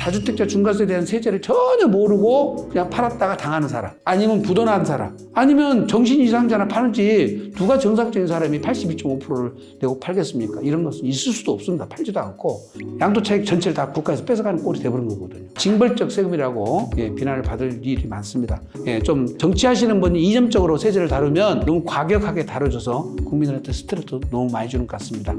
다주택자 중과세에 대한 세제를 전혀 모르고 그냥 팔았다가 당하는 사람 아니면 부도난 사람 아니면 정신 이상자나 파는지 누가 정상적인 사람이 82.5%를 내고 팔겠습니까? 이런 것은 있을 수도 없습니다. 팔지도 않고 양도차익 전체를 다 국가에서 뺏어가는 꼴이 돼버린 거거든요. 징벌적 세금이라고 예, 비난을 받을 일이 많습니다. 예, 좀 정치하시는 분이 이념적으로 세제를 다루면 너무 과격하게 다뤄져서 국민들한테 스트레스도 너무 많이 주는 것 같습니다.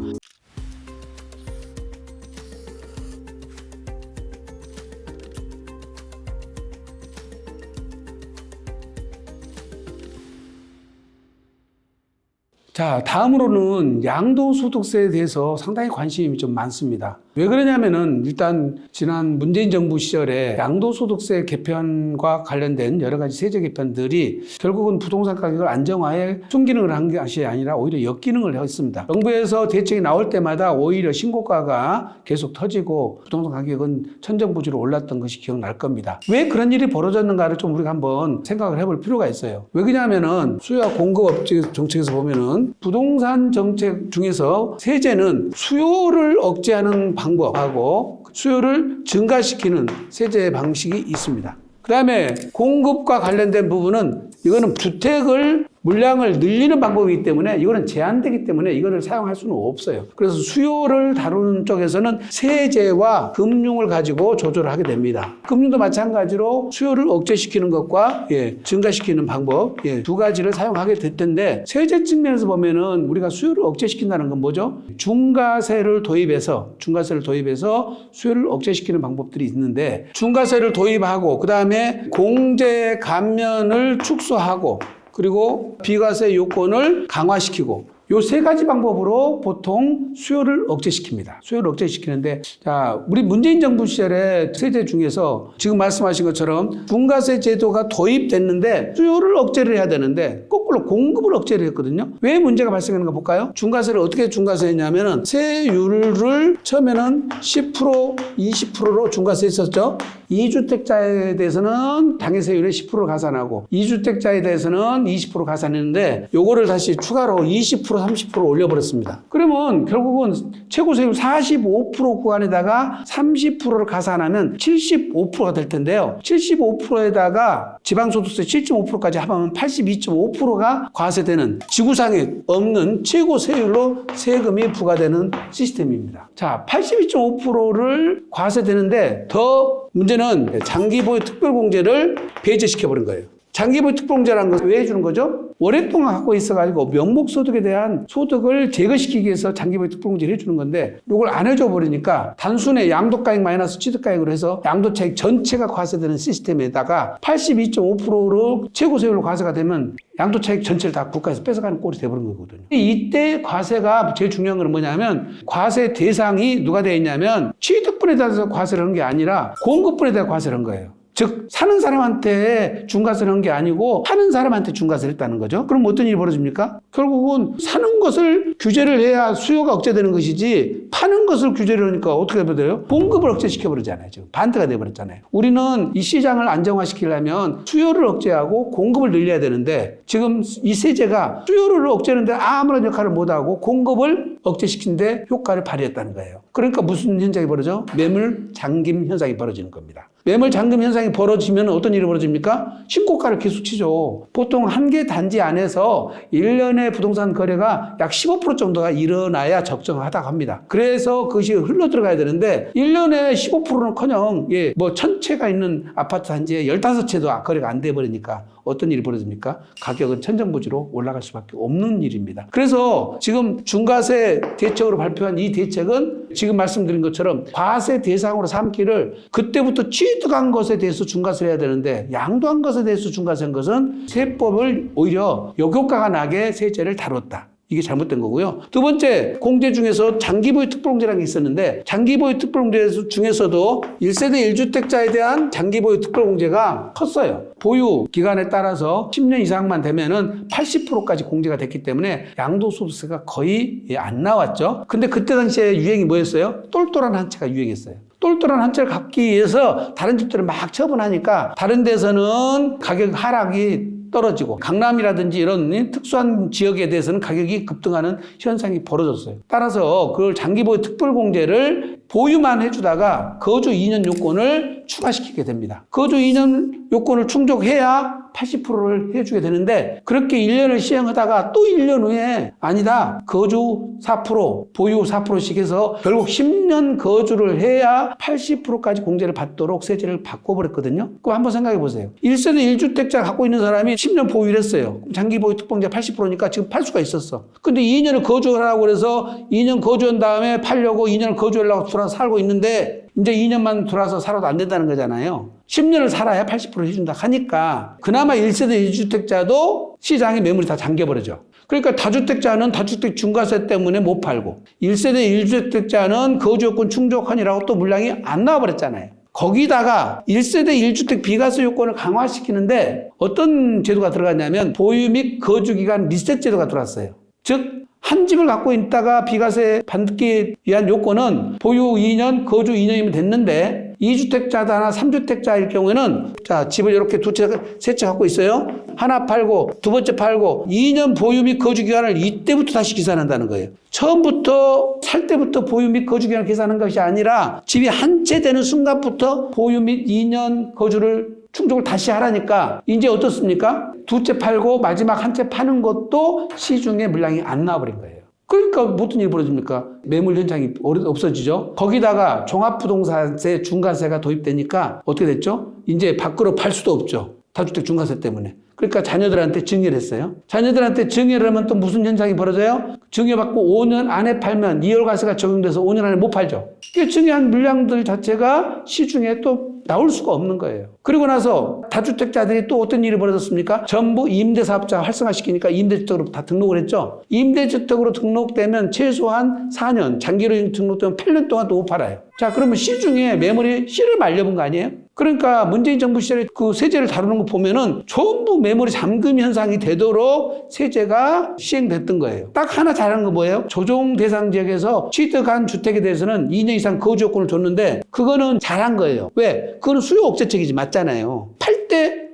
자, 다음으로는 양도소득세에 대해서 상당히 관심이 좀 많습니다. 왜 그러냐면은 일단 지난 문재인 정부 시절에 양도소득세 개편과 관련된 여러 가지 세제 개편들이 결국은 부동산 가격을 안정화에 순기능을 한 것이 아니라 오히려 역기능을 했습니다. 정부에서 대책이 나올 때마다 오히려 신고가가 계속 터지고 부동산 가격은 천정부지로 올랐던 것이 기억날 겁니다. 왜 그런 일이 벌어졌는가를 좀 우리가 한번 생각을 해볼 필요가 있어요. 왜 그러냐면은 수요와 공급 업체 정책에서 보면은 부동산 정책 중에서 세제는 수요를 억제하는 방법하고 수요를 증가시키는 세제 방식이 있습니다. 그 다음에 공급과 관련된 부분은 이거는 주택을 물량을 늘리는 방법이기 때문에 이거는 제한되기 때문에 이거를 사용할 수는 없어요. 그래서 수요를 다루는 쪽에서는 세제와 금융을 가지고 조절을 하게 됩니다. 금융도 마찬가지로 수요를 억제시키는 것과 예, 증가시키는 방법 예, 두 가지를 사용하게 될 텐데 세제 측면에서 보면은 우리가 수요를 억제시킨다는 건 뭐죠? 중과세를 도입해서 중과세를 도입해서 수요를 억제시키는 방법들이 있는데 중과세를 도입하고 그 다음에 공제 감면을 축소하고 그리고 비과세 요건을 강화시키고 요세 가지 방법으로 보통 수요를 억제시킵니다. 수요를 억제시키는데 자, 우리 문재인 정부 시절에 세제 중에서 지금 말씀하신 것처럼 중과세 제도가 도입됐는데 수요를 억제를 해야 되는데 거꾸로 공급을 억제를 했거든요. 왜 문제가 발생하는가 볼까요? 중과세를 어떻게 중과세했냐면은 세율을 처음에는 10% 20%로 중과세 했었죠. 2주택자에 대해서는 당해세율의 10% 가산하고 2주택자에 대해서는 20% 가산했는데 요거를 다시 추가로 20% 30% 올려버렸습니다. 그러면 결국은 최고세율 45% 구간에다가 30%를 가산하면 75%가 될 텐데요. 75%에다가 지방소득세 7.5%까지 합하면 82.5%가 과세되는 지구상에 없는 최고 세율로 세금이 부과되는 시스템입니다. 자, 82.5%를 과세되는데 더 문제는 장기보유 특별공제를 배제시켜버린 거예요. 장기보유 특별공제라는 것은 왜 해주는 거죠? 오랫동안 갖고 있어가지고 명목소득에 대한 소득을 제거시키기 위해서 장기보유 특별공제를 해주는 건데 이걸 안 해줘 버리니까 단순히 양도가액 마이너스 취득가액으로 해서 양도차익 전체가 과세되는 시스템에다가 82.5%로 최고세율로 과세가 되면 양도차익 전체를 다 국가에서 뺏어가는 꼴이 돼버린 거거든요. 이때 과세가 제일 중요한 건 뭐냐면 과세 대상이 누가 되어 있냐면 취득분에 대해서 과세를 한게 아니라 공급분에 대해 과세를 한 거예요. 즉 사는 사람한테 중과세를 한 게 아니고 파는 사람한테 중과세를 했다는 거죠. 그럼 어떤 일이 벌어집니까? 결국은 사는 것을 규제를 해야 수요가 억제되는 것이지 파는 것을 규제를 하니까 어떻게 돼요? 공급을 억제시켜 버리잖아요. 지금 반대가 돼 버렸잖아요. 우리는 이 시장을 안정화시키려면 수요를 억제하고 공급을 늘려야 되는데 지금 이 세제가 수요를 억제하는데 아무런 역할을 못 하고 공급을 억제시키는데 효과를 발휘했다는 거예요. 그러니까 무슨 현상이 벌어져? 매물 잠김 현상이 벌어지는 겁니다. 매물 잠금 현상이 벌어지면 어떤 일이 벌어집니까? 신고가를 계속 치죠. 보통 한 개 단지 안에서 1년의 부동산 거래가 약 15% 정도가 일어나야 적정하다고 합니다. 그래서 그것이 흘러 들어가야 되는데 1년에 15%는 커녕 예, 뭐 천채가 있는 아파트 단지에 15채도 거래가 안 돼 버리니까 어떤 일이 벌어집니까? 가격은 천정부지로 올라갈 수밖에 없는 일입니다. 그래서 지금 중과세 대책으로 발표한 이 대책은 지금 말씀드린 것처럼 과세 대상으로 삼기를 그때부터 취득한 것에 대해서 중과세를 해야 되는데 양도한 것에 대해서 중과세한 것은 세법을 오히려 역효과가 나게 세제를 다뤘다. 이게 잘못된 거고요. 두 번째, 공제 중에서 장기보유 특별공제라는 게 있었는데, 장기보유 특별공제 중에서도 1세대 1주택자에 대한 장기보유 특별공제가 컸어요. 보유 기간에 따라서 10년 이상만 되면은 80%까지 공제가 됐기 때문에 양도소득세가 거의 안 나왔죠. 근데 그때 당시에 유행이 뭐였어요? 똘똘한 한 채가 유행했어요. 똘똘한 한 채를 갖기 위해서 다른 집들을 막 처분하니까 다른 데서는 가격 하락이 떨어지고 강남이라든지 이런 특수한 지역에 대해서는 가격이 급등하는 현상이 벌어졌어요. 따라서 그걸 장기 보유 특별공제를 보유만 해주다가 거주 2년 요건을 추가시키게 됩니다. 거주 2년 요건을 충족해야 80%를 해주게 되는데 그렇게 1년을 시행하다가 또 1년 후에 아니다 거주 4% 보유 4%씩 해서 결국 10년 거주를 해야 80%까지 공제를 받도록 세제를 바꿔버렸거든요. 그럼 한번 생각해 보세요. 1세대 1주택자 갖고 있는 사람이 10년 보유를 했어요. 장기 보유 특공제 80%니까 지금 팔 수가 있었어. 근데 2년을 거주하라고 그래서 2년 거주한 다음에 팔려고 2년을 거주하려고 돌아서 살고 있는데 이제 2년만 돌아서 살아도 안 된다는 거잖아요. 10년을 살아야 80% 해준다 하니까 그나마 1세대 1주택자도 시장에 매물이 다 잠겨버리죠. 그러니까 다주택자는 다주택 중과세 때문에 못 팔고 1세대 1주택자는 거주요건 충족하니라고 또 물량이 안 나와버렸잖아요. 거기다가 1세대 1주택 비과세 요건을 강화시키는데 어떤 제도가 들어갔냐면 보유 및 거주기간 리셋 제도가 들어왔어요. 즉, 한 집을 갖고 있다가 비과세 받기 위한 요건은 보유 2년, 거주 2년이면 됐는데 2주택자다나 3주택자일 경우에는 자, 집을 이렇게 두 채, 세 채 갖고 있어요. 하나 팔고 두 번째 팔고 2년 보유 및 거주 기간을 이때부터 다시 계산한다는 거예요. 처음부터 살 때부터 보유 및 거주 기간을 계산한 것이 아니라 집이 한 채 되는 순간부터 보유 및 2년 거주를 충족을 다시 하라니까 이제 어떻습니까? 두 채 팔고 마지막 한 채 파는 것도 시중에 물량이 안 나와버린 거예요. 그러니까 무슨 일이 벌어집니까? 매물 현장이 없어지죠. 거기다가 종합부동산세 중간세가 도입되니까 어떻게 됐죠? 이제 밖으로 팔 수도 없죠. 다주택 중간세 때문에. 그러니까 자녀들한테 증여를 했어요. 자녀들한테 증여를 하면 또 무슨 현상이 벌어져요? 증여받고 5년 안에 팔면 이월과세가 적용돼서 5년 안에 못 팔죠. 그 증여한 물량들 자체가 시중에 또 나올 수가 없는 거예요. 그리고 나서 다주택자들이 또 어떤 일이 벌어졌습니까? 전부 임대사업자 활성화시키니까 임대주택으로 다 등록을 했죠. 임대주택으로 등록되면 최소한 4년, 장기로 등록되면 8년 동안 또 못 팔아요. 자, 그러면 시중에 매물이 씨를 말려본 거 아니에요? 그러니까 문재인 정부 시절에 그 세제를 다루는 거 보면은 전부 매물이 잠금 현상이 되도록 세제가 시행됐던 거예요. 딱 하나 잘한 거 뭐예요? 조정 대상 지역에서 취득한 주택에 대해서는 2년 이상 거주 요건을 줬는데 그거는 잘한 거예요. 왜? 그거는 수요 억제책이지 맞잖아요.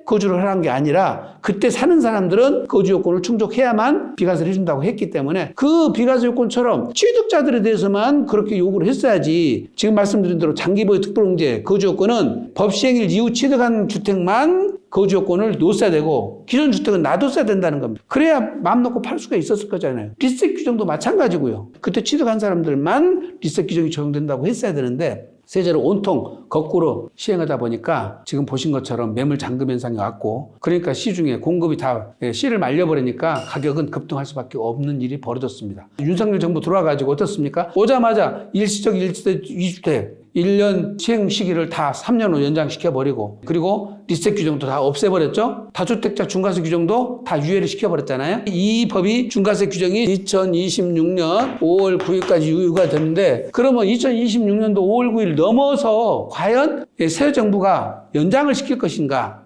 거주를 하라는 게 아니라 그때 사는 사람들은 거주 요건을 충족해야만 비과세를 해준다고 했기 때문에 그 비과세 요건처럼 취득자들에 대해서만 그렇게 요구를 했어야지 지금 말씀드린 대로 장기보유 특별공제 거주 요건은 법 시행일 이후 취득한 주택만 거주 요건을 놓았어야 되고 기존 주택은 놔뒀어야 된다는 겁니다. 그래야 마음 놓고 팔 수가 있었을 거잖아요. 리셋 규정도 마찬가지고요. 그때 취득한 사람들만 리셋 규정이 적용된다고 했어야 되는데 세제를 온통 거꾸로 시행하다 보니까 지금 보신 것처럼 매물 잠금 현상이 왔고 그러니까 시중에 공급이 다 예, 씨를 말려버리니까 가격은 급등할 수밖에 없는 일이 벌어졌습니다. 윤석열 정부 들어와가지고 어떻습니까? 오자마자 일시적 일주택, 이주택 1년 시행 시기를 다 3년으로 연장시켜버리고 그리고 리셋 규정도 다 없애버렸죠. 다주택자 중과세 규정도 다 유예를 시켜버렸잖아요. 이 법이 중과세 규정이 2026년 5월 9일까지 유효가 됐는데 그러면 2026년도 5월 9일 넘어서 과연 새 정부가 연장을 시킬 것인가?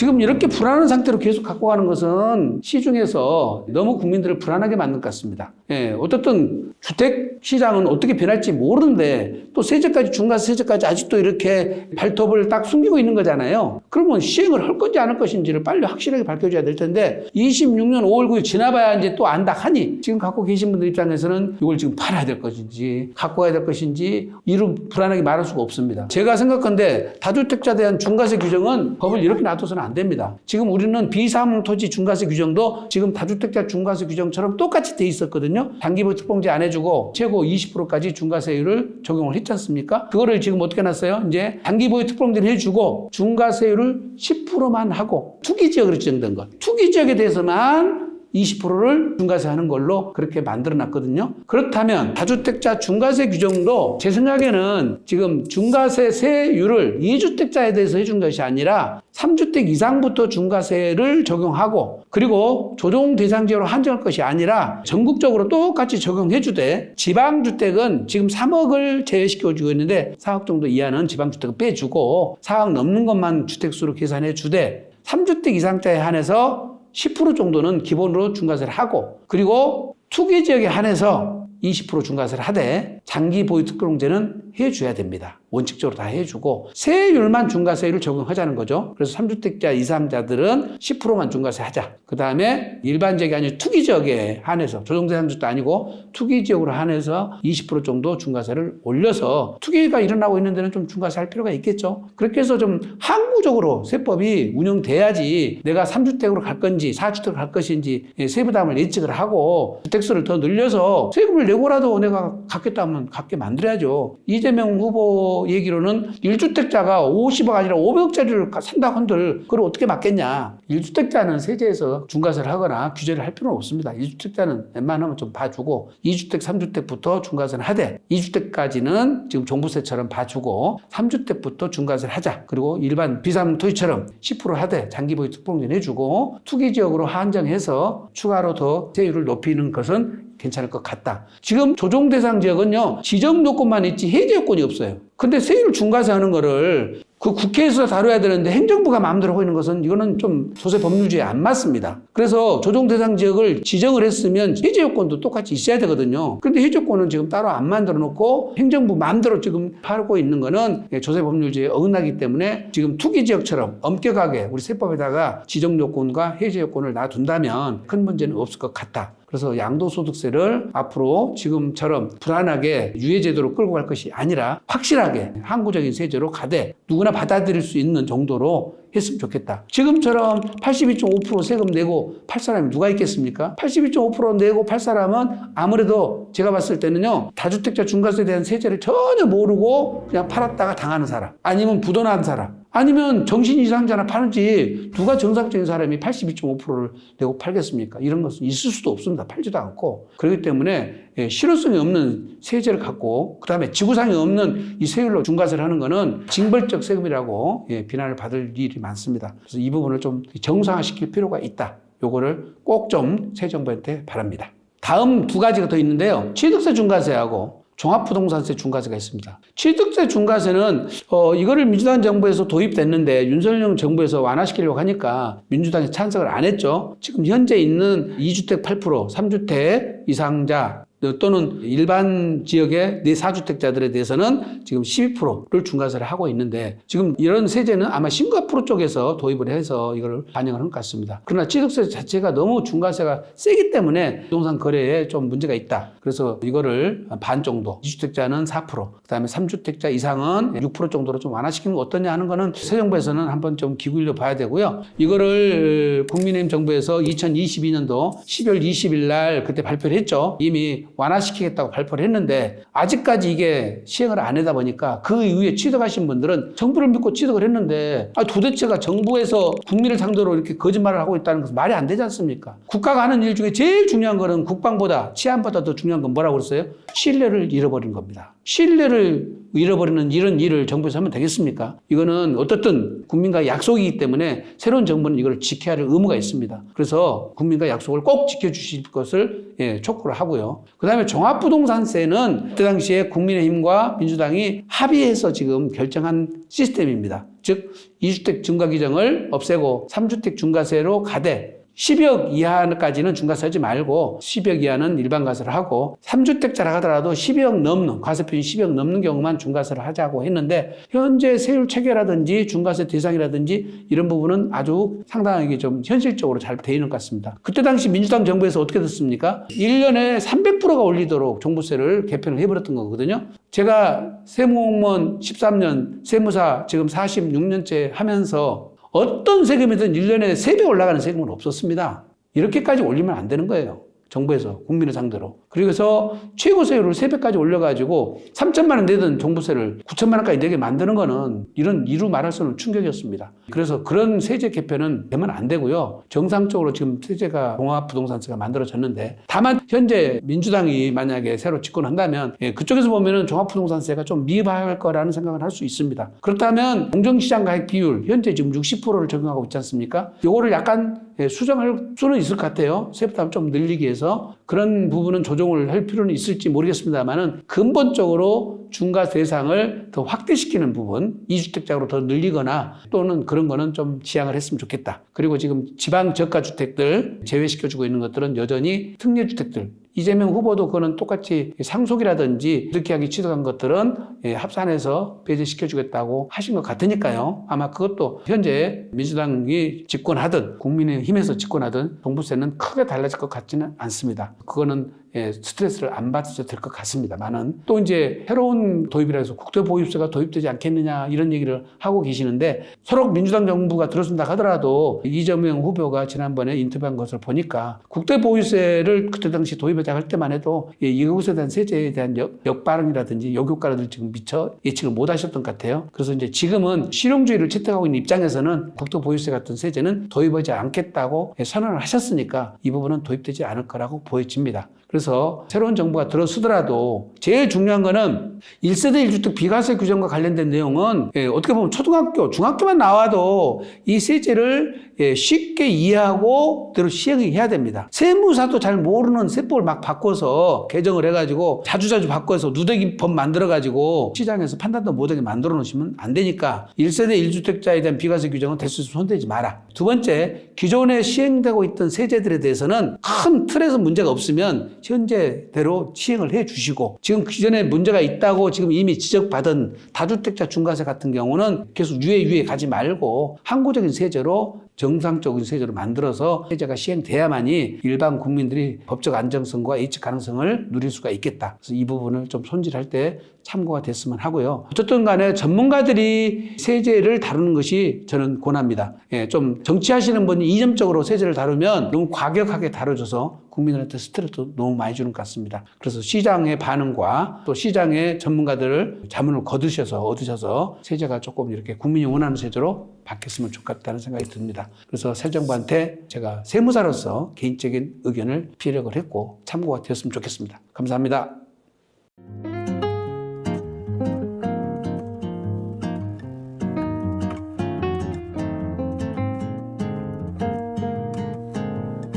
지금 이렇게 불안한 상태로 계속 갖고 가는 것은 시중에서 너무 국민들을 불안하게 만든 것 같습니다. 예, 어떻든 주택 시장은 어떻게 변할지 모르는데 또 세제까지 중과세 세제까지 아직도 이렇게 발톱을 딱 숨기고 있는 거잖아요. 그러면 시행을 할 건지 안 할 것인지를 빨리 확실하게 밝혀줘야 될 텐데 26년 5월 9일 지나봐야 이제 또 안다 하니 지금 갖고 계신 분들 입장에서는 이걸 지금 팔아야 될 것인지 갖고 가야 될 것인지 이루 불안하게 말할 수가 없습니다. 제가 생각한데 다주택자에 대한 중과세 규정은 법을 이렇게 놔둬서는 안 됩니다. 지금 우리는 비사무 토지 중과세 규정도 지금 다주택자 중과세 규정처럼 똑같이 돼 있었거든요. 단기부 특공제 안 해주고 최고 20%까지 중과세율을 적용을 했지 않습니까? 그거를 지금 어떻게 놨어요? 이제 단기보유 특공제를 해주고 중과세율을 10%만 하고 투기 지역으로 지정된 것. 투기 지역에 대해서만 20%를 중과세 하는 걸로 그렇게 만들어 놨거든요. 그렇다면 다주택자 중과세 규정도 제 생각에는 지금 중과세 세율을 2주택자에 대해서 해준 것이 아니라 3주택 이상부터 중과세를 적용하고 그리고 조정 대상 지역으로 한정할 것이 아니라 전국적으로 똑같이 적용해 주되 지방주택은 지금 3억을 제외시켜 주고 있는데 4억 정도 이하는 지방주택을 빼주고 4억 넘는 것만 주택수로 계산해 주되 3주택 이상자에 한해서 10% 정도는 기본으로 중과세를 하고 그리고 투기 지역에 한해서 20% 중과세를 하되 장기 보유 특별공제는 해줘야 됩니다. 원칙적으로 다 해주고 세율만 중과세율을 적용하자는 거죠. 그래서 3주택자, 2, 3자들은 10%만 중과세 하자. 그 다음에 일반 지역이 아니라 투기 지역에 한해서 조정대상지도 아니고 투기 지역으로 한해서 20% 정도 중과세를 올려서 투기가 일어나고 있는 데는 좀 중과세 할 필요가 있겠죠. 그렇게 해서 좀 항구적으로 세법이 운영돼야지 내가 3주택으로 갈 건지 4주택으로 갈 것인지 예, 세부담을 예측을 하고 주택수를 더 늘려서 세금을 내고라도 내가 갖겠다 하면 갖게 만들어야죠. 이재명 후보 얘기로는 1주택자가 50억 아니라 500억짜리를 산다고 한들 그걸 어떻게 막겠냐. 1주택자는 세제에서 중과세를 하거나 규제를 할 필요는 없습니다. 1주택자는 웬만하면 좀 봐주고 2주택, 3주택부터 중과세를 하되 2주택까지는 지금 종부세처럼 봐주고 3주택부터 중과세를 하자. 그리고 일반 비상 토지처럼 10% 하되 장기보유 특공제 내주고 투기 지역으로 한정해서 추가로 더 세율을 높이는 것은 괜찮을 것 같다. 지금 조정 대상 지역은요, 지정 요건만 있지 해제 요건이 없어요. 근데 세율 중과세 하는 거를 그 국회에서 다뤄야 되는데 행정부가 마음대로 하고 있는 것은 이거는 좀 소세 법률주의에 안 맞습니다. 그래서 조정 대상 지역을 지정을 했으면 해제 요건도 똑같이 있어야 되거든요. 근데 해제 요건은 지금 따로 안 만들어 놓고 행정부 마음대로 지금 하고 있는 거는 조세 법률주의에 어긋나기 때문에 지금 투기 지역처럼 엄격하게 우리 세법에다가 지정 요건과 해제 요건을 놔둔다면 큰 문제는 없을 것 같다. 그래서 양도소득세를 앞으로 지금처럼 불안하게 유예제도로 끌고 갈 것이 아니라 확실하게 항구적인 세제로 가되 누구나 받아들일 수 있는 정도로 했으면 좋겠다. 지금처럼 82.5% 세금 내고 팔 사람이 누가 있겠습니까? 82.5% 내고 팔 사람은 아무래도 제가 봤을 때는요, 다주택자 중과세에 대한 세제를 전혀 모르고 그냥 팔았다가 당하는 사람, 아니면 부도난 사람, 아니면 정신 이상자나 파는지 누가 정상적인 사람이 82.5%를 내고 팔겠습니까? 이런 것은 있을 수도 없습니다. 팔지도 않고. 그렇기 때문에 예, 실효성이 없는 세제를 갖고 그다음에 지구상에 없는 이 세율로 중과세를 하는 거는 징벌적 세금이라고 예, 비난을 받을 일이 많습니다. 그래서 이 부분을 좀 정상화시킬 필요가 있다. 요거를 꼭 좀 새 정부한테 바랍니다. 다음 두 가지가 더 있는데요. 취득세 중과세하고 종합부동산세 중과세가 있습니다. 취득세 중과세는 어 이거를 민주당 정부에서 도입됐는데 윤석열 정부에서 완화시키려고 하니까 민주당이 찬성을 안 했죠. 지금 현재 있는 2주택 8%, 3주택 이상자 또는 일반 지역의 내 4주택자들에 대해서는 지금 12%를 중과세를 하고 있는데 지금 이런 세제는 아마 싱가포르 쪽에서 도입을 해서 이걸 반영을 한 것 같습니다. 그러나 취득세 자체가 너무 중과세가 세기 때문에 부동산 거래에 좀 문제가 있다. 그래서 이거를 반 정도, 2주택자는 4%, 그다음에 3주택자 이상은 6% 정도로 좀 완화시키는 거 어떠냐 하는 거는 새 정부에서는 한번 좀 기울여 봐야 되고요. 이거를 국민의힘 정부에서 2022년도 12월 20일 날 그때 발표를 했죠. 이미 완화시키겠다고 발표를 했는데 아직까지 이게 시행을 안 하다 보니까 그 이후에 취득하신 분들은 정부를 믿고 취득을 했는데 아, 도대체가 정부에서 국민을 상대로 이렇게 거짓말을 하고 있다는 것은 말이 안 되지 않습니까? 국가가 하는 일 중에 제일 중요한 거는 국방보다 치안보다 더 중요한 건 뭐라고 그랬어요? 신뢰를 잃어버린 겁니다. 신뢰를 잃어버리는 이런 일을 정부에서 하면 되겠습니까? 이거는 어떻든 국민과 약속이기 때문에 새로운 정부는 이걸 지켜야 할 의무가 있습니다. 그래서 국민과 약속을 꼭 지켜주실 것을 예, 촉구를 하고요. 그 다음에 종합부동산세는 그때 당시에 국민의힘과 민주당이 합의해서 지금 결정한 시스템입니다. 즉, 2주택 중과 규정을 없애고 3주택 중과세로 가되 10억 이하까지는 중과세 하지 말고 10억 이하는 일반 과세를 하고 3주택자라 하더라도 12억 넘는 과세 표준 10억 넘는 경우만 중과세를 하자고 했는데 현재 세율 체계라든지 중과세 대상이라든지 이런 부분은 아주 상당하게 좀 현실적으로 잘 돼 있는 것 같습니다. 그때 당시 민주당 정부에서 어떻게 됐습니까? 1년에 300%가 올리도록 종부세를 개편을 해버렸던 거거든요. 제가 세무공무원 13년, 세무사 지금 46년째 하면서 어떤 세금이든 1년에 3배 올라가는 세금은 없었습니다. 이렇게까지 올리면 안 되는 거예요. 정부에서 국민을 상대로. 그래서 최고 세율을 3배까지 올려가지고 3천만 원 내던 종부세를 9천만 원까지 내게 만드는 거는 이런 이루 말할 수 없는 충격이었습니다. 그래서 그런 세제 개편은 되면 안 되고요. 정상적으로 지금 세제가 종합부동산세가 만들어졌는데 다만 현재 민주당이 만약에 새로 집권한다면 예, 그쪽에서 보면은 종합부동산세가 좀 미흡할 거라는 생각을 할 수 있습니다. 그렇다면 공정시장 가액 비율 현재 지금 60%를 적용하고 있지 않습니까? 요거를 약간 예, 수정할 수는 있을 것 같아요. 세부담 좀 늘리기 위해서 그런 부분은 조정을 할 필요는 있을지 모르겠습니다만은 근본적으로 중과 대상을 더 확대시키는 부분, 이주택자로 더 늘리거나 또는 그런 거는 좀 지양을 했으면 좋겠다. 그리고 지금 지방 저가 주택들 제외시켜 주고 있는 것들은 여전히 특례 주택들 이재명 후보도 그거는 똑같이 상속이라든지 이렇게 하기 취득한 것들은 예, 합산해서 배제시켜주겠다고 하신 것 같으니까요. 아마 그것도 현재 민주당이 집권하든 국민의힘에서 집권하든 종부세는 크게 달라질 것 같지는 않습니다. 그거는 예, 스트레스를 안 받으셔도 될 것 같습니다만은 또 이제 새로운 도입이라 해서 국대 보유세가 도입되지 않겠느냐 이런 얘기를 하고 계시는데 서로 민주당 정부가 들어선다 하더라도 이재명 후보가 지난번에 인터뷰한 것을 보니까 국대 보유세를 그때 당시 도입하자 할 때만 해도 예, 이것에 대한 세제에 대한 역, 역발언이라든지 역효과를 지금 미처 예측을 못 하셨던 것 같아요. 그래서 이제 지금은 실용주의를 채택하고 있는 입장에서는 국토 보유세 같은 세제는 도입하지 않겠다고 예, 선언을 하셨으니까 이 부분은 도입되지 않을 거라고 보여집니다. 그래서 새로운 정부가 들어서더라도 제일 중요한 거는 1세대 1주택 비과세 규정과 관련된 내용은 예, 어떻게 보면 초등학교, 중학교만 나와도 이 세제를 예, 쉽게 이해하고 그대로 시행해야 됩니다. 세무사도 잘 모르는 세법을 막 바꿔서 개정을 해가지고 자주자주 바꿔서 누대기법 만들어가지고 시장에서 판단도 못하게 만들어 놓으시면 안 되니까 1세대 1주택자에 대한 비과세 규정은 될수 있으면 손대지 마라. 두 번째, 기존에 시행되고 있던 세제들에 대해서는 큰 틀에서 문제가 없으면 현재대로 시행을 해 주시고 지금 기존에 문제가 있다고 지금 이미 지적받은 다주택자 중과세 같은 경우는 계속 유예 유예 가지 말고 항구적인 세제로 정상적인 세제로 만들어서 세제가 시행돼야만이 일반 국민들이 법적 안정성과 예측 가능성을 누릴 수가 있겠다. 그래서 이 부분을 좀 손질할 때 참고가 됐으면 하고요. 어쨌든 간에 전문가들이 세제를 다루는 것이 저는 권합니다. 예, 좀 정치하시는 분이 이념적으로 세제를 다루면 너무 과격하게 다뤄져서 국민들한테 스트레스도 너무 많이 주는 것 같습니다. 그래서 시장의 반응과 또 시장의 전문가들을 자문을 거두셔서 얻으셔서 세제가 조금 이렇게 국민이 원하는 세제로 바뀌었으면 좋겠다는 생각이 듭니다. 그래서 새 정부한테 제가 세무사로서 개인적인 의견을 피력을 했고 참고가 되었으면 좋겠습니다. 감사합니다.